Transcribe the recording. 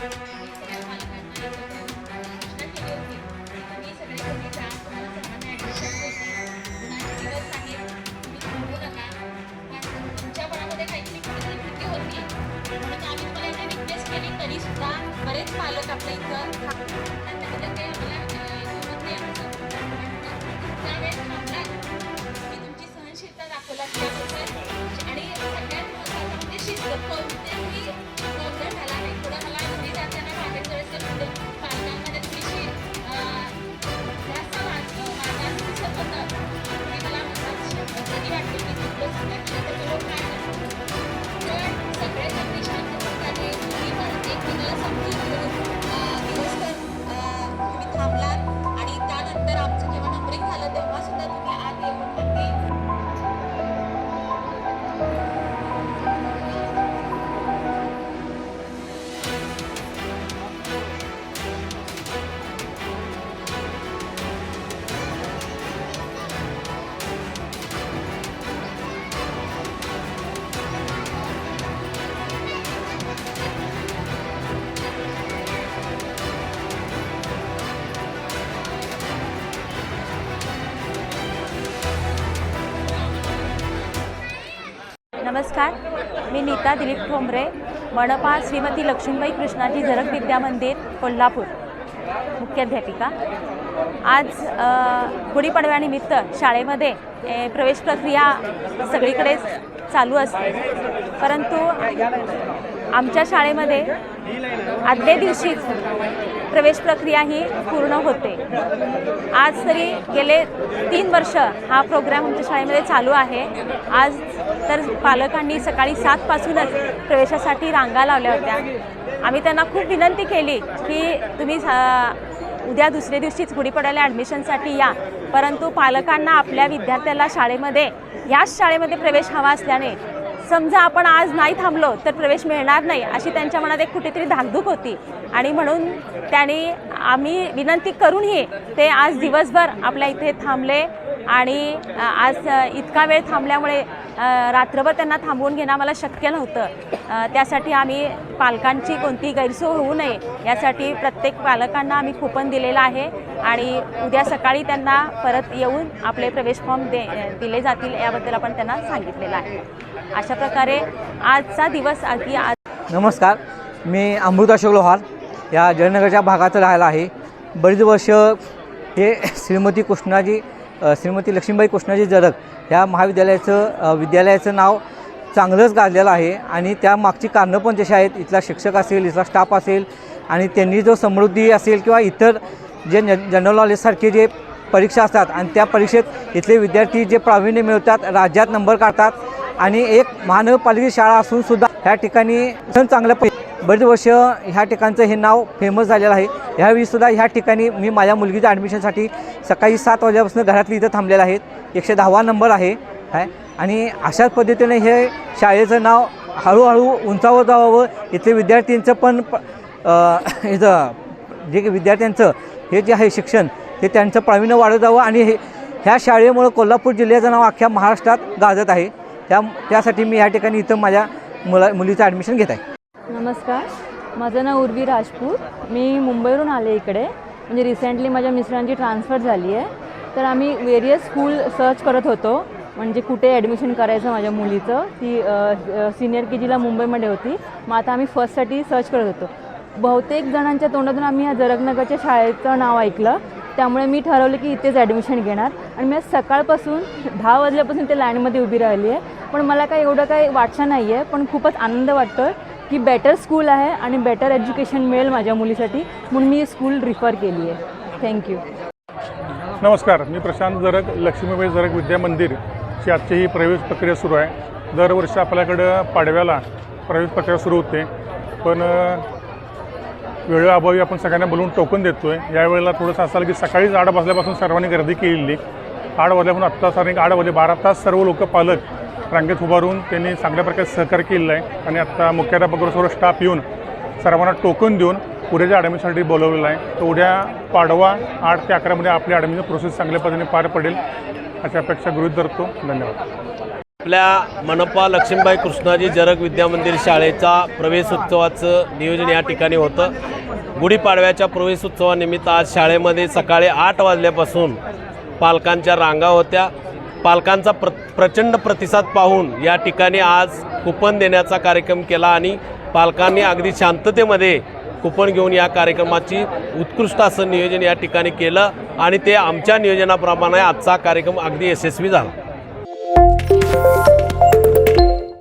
म्हणून आम्ही तुम्हाला रिक्वेस्ट केली तरीसुद्धा बरेच पालक आपल्या इथं नमस्कार. मी नीता दिलीप ठोंबरे मनपा श्रीमती लक्ष्मीबाई कृष्णाजी झरक विद्या मंदिर कोल्हापूर. मुख्याध्यापिका आज गुढीपाडव्यानिमित्त शाळेमध्ये प्रवेश प्रक्रिया सगळीकडे चालू असते. परंतु आमच्या शाळेमध्ये आदल्या दिवशीच प्रवेश प्रक्रिया ही पूर्ण होते. आज तरी गेले तीन वर्ष हा प्रोग्राम आमच्या शाळेमध्ये चालू आहे. आज तर पालकांनी सकाळी सातपासूनच प्रवेशासाठी रांगा लावल्या होत्या. आम्ही त्यांना खूप विनंती केली की तुम्ही उद्या दुसऱ्या दिवशीच गुढीपाड्याला ॲडमिशनसाठी या. परंतु पालकांना आपल्या विद्यार्थ्याला शाळेमध्ये याच शाळेमध्ये प्रवेश हवा असल्याने समजा आपण आज नाही थांबलो तर प्रवेश मिळणार नाही अशी त्यांच्या मनात एक कुठेतरी धाकधूक होती. आणि म्हणून त्यांनी आम्ही विनंती करूनही ते आज दिवसभर आपल्या इथे थांबले. आणि आज इतका वेळ थांबल्यामुळे रात्रभर त्यांना थांबवून घेणं आम्हाला शक्य नव्हतं. त्यासाठी आम्ही पालकांची कोणती गैरसोय होऊ नये यासाठी प्रत्येक पालकांना आम्ही कुपन दिलेलं आहे आणि उद्या सकाळी त्यांना परत येऊन आपले प्रवेश फॉर्म दे दिले जातील याबद्दल आपण त्यांना सांगितलेलं आहे. अशा प्रकारे आजचा दिवस अगदी आज नमस्कार. मी अमृत अशोक लोहार या जयनगरच्या भागात राहायला आहे. बरीच वर्ष हे श्रीमती कृष्णाजी श्रीमती लक्ष्मीबाई कृष्णाजी जरग ह्या महाविद्यालयाचं विद्यालयाचं नाव चांगलंच गाजलेलं आहे. आणि त्या मागची कारणं पण जशी आहेत इथला शिक्षक असेल इथला स्टाफ असेल आणि त्यांनी जो समृद्धी असेल किंवा इतर जे जनरल नॉलेजसारखे जे परीक्षा असतात आणि त्या परीक्षेत इथले विद्यार्थी जे प्रावीण्य मिळवतात राज्यात नंबर काढतात आणि एक महानगरपालिकेची शाळा असूनसुद्धा ह्या ठिकाणी सण चांगलं पै बरेच वर्ष ह्या ठिकाणचं हे नाव फेमस झालेलं आहे. ह्यावेळीसुद्धा ह्या ठिकाणी मी माझ्या मुलगीच्या ॲडमिशनसाठी सकाळी सात वाजल्यापासून घरातली इथं थांबलेलं आहेत एकशे दहावा नंबर आहे. आहे आणि अशाच पद्धतीने हे शाळेचं नाव हळूहळू उंचावर जावं. इथले विद्यार्थ्यांचं पण इथं जे काही विद्यार्थ्यांचं हे जे आहे शिक्षण ते त्यांचं प्रावीण्य वाढत जावं. आणि हे ह्या शाळेमुळं कोल्हापूर जिल्ह्याचं नाव अख्ख्या महाराष्ट्रात गाजत आहे. त्या त्यासाठी मी या ठिकाणी इथं माझ्या मुला मुलीचं ॲडमिशन घेत आहे. नमस्कार. माझं नाव उर्वी राजपूत. मी मुंबईवरून आले इकडे. म्हणजे रिसेंटली माझ्या मिस्टरांची ट्रान्सफर झाली आहे. तर आम्ही वेरियस स्कूल सर्च करत होतो. म्हणजे कुठे ॲडमिशन करायचं माझ्या मुलीचं. ती सिनियर के जीला मुंबईमध्ये होती. मग आता आम्ही फर्स्टसाठी सर्च करत होतो. बहुतेक जणांच्या तोंडातून आम्ही या जरगनगरच्या शाळेचं नाव ऐकलं. त्यामुळे मी ठरवलं की इथेच ॲडमिशन घेणार. आणि मी आज सकाळपासून दहा वाजल्यापासून ते लाईनमध्ये उभी राहिली आहे. पण मला काय एवढं काही वाटलं नाही आहे पण खूपच आनंद वाटतो आहे की बेटर स्कूल आहे आणि बेटर एज्युकेशन मिळेल माझ्या मुलीसाठी म्हणून मी स्कूल रिफर केली आहे. थँक्यू नमस्कार मी प्रशांत जरक लक्ष्मीबाई जरक विद्या मंदिरची आजची ही प्रवेश प्रक्रिया सुरू आहे. दरवर्षी आपल्याकडं पाडव्याला प्रवेश प्रक्रिया सुरू होते. पण वेळेअभावी आपण सगळ्यांना बोलवून टोकन देतो आहे यावेळेला थोडंसं असाल की सकाळीच आठ वाजल्यापासून सर्वांनी गर्दी केलेली. आठ वाजल्यापासून आत्ता साधारण आठ वाजले बारा तास सर्व लोक पालक रांगेत उभारून त्यांनी चांगल्या प्रकारे सहकार्य केलेलं आहे. आणि आत्ता मुख्याध्यापक सर्व स्टाफ येऊन सर्वांना टोकन देऊन उद्याच्या ॲडमिशनसाठी बोलवलेलं आहे तर उद्या पाडवा आठ ते अकरामध्ये आपली ॲडमिशन प्रोसेस चांगल्या पद्धतीने पार पडेल अशा अपेक्षा गृहित धरतो. धन्यवाद. आपल्या मनपा लक्ष्मीबाई कृष्णाजी जरग विद्यामंदिर शाळेचा प्रवेशोत्सवाचं नियोजन या ठिकाणी होतं. गुढीपाडव्याच्या प्रवेशोत्सवानिमित्त आज शाळेमध्ये सकाळी आठ वाजल्यापासून पालकांच्या रांगा होत्या. पालकांचा प्र प्रचंड प्रतिसाद पाहून या ठिकाणी आज कुपन देण्याचा कार्यक्रम केला आणि पालकांनी अगदी शांततेमध्ये कुपन घेऊन या कार्यक्रमाची उत्कृष्ट असं नियोजन या ठिकाणी केलं आणि ते आमच्या नियोजनाप्रमाणे आजचा कार्यक्रम अगदी यशस्वी झाला.